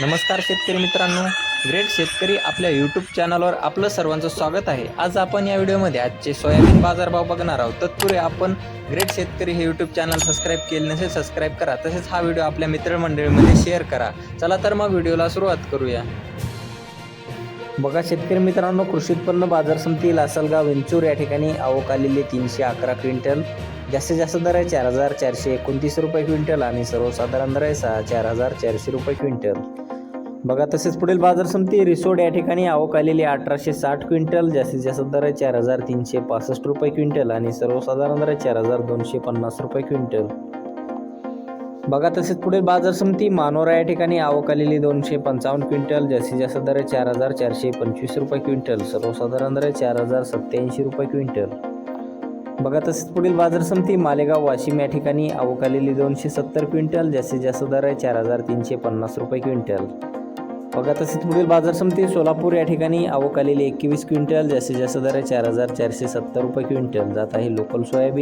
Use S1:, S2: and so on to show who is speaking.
S1: नमस्कार शेतकरी मित्रांनो. ग्रेट शेतकरी आपल्या यूट्यूब चॅनलवर आपलं सर्वांचं स्वागत आहे. आज आपण या व्हिडिओमध्ये आजचे सोयाबीन बाजारभाव बघणार आहोत. तत्पूर्वी आपण ग्रेट शेतकरी हे यूट्यूब चॅनल सबस्क्राईब केले नसेल सबस्क्राईब करा. तसेच हा व्हिडिओ आपल्या मित्रमंडळीमध्ये शेअर करा. चला तर मग व्हिडिओला सुरुवात करूया. बघा शेतकरी मित्रांनो कृषी उत्पन्न बाजार समिती लासलगाव वेंचूर या ठिकाणी आवक आलेली तीनशे अकरा क्विंटल. जास्तीत जास्त दर आहे चार हजार चारशे एकोणतीस रुपये क्विंटल आणि सर्वसाधारण दर आहे सहा चार हजार चारशे रुपये क्विंटल. बघा तसेच पुढील बाजार समिती रिसोड या ठिकाणी आवक आलेली अठराशे साठ क्विंटल जास्तीत जास्त दर आहे चार हजार तीनशे पासष्ट रुपये क्विंटल आणि सर्वसाधारण दर आहे चार हजार दोनशे पन्नास रुपये क्विंटल. बघा तसेच पुढील बाजार समिती मानोरा या ठिकाणी आवक आलेली दोनशे पंचावन्न क्विंटल जास्तीत जास्त दर आहे चार हजार चारशे पंचवीस रुपये क्विंटल सर्वसाधारण दर आहे चार हजार सत्याऐंशी रुपये क्विंटल. बघा तसेच पुढील बाजार समिती मालेगाव वाशिम या ठिकाणी आवक आलेली दोनशे सत्तर क्विंटल जास्तीत जास्त दर आहे चार हजार तीनशे पन्नास रुपये क्विंटल. बघा तसेच पुढील बाजार समिती सोलापूर या ठिकाणी आवक आलेली एकवीस क्विंटल जास्तीत जास्त दर चार हजार चारशे सत्तर रुपये क्विंटल. जात आहे लोकल सोयाबीन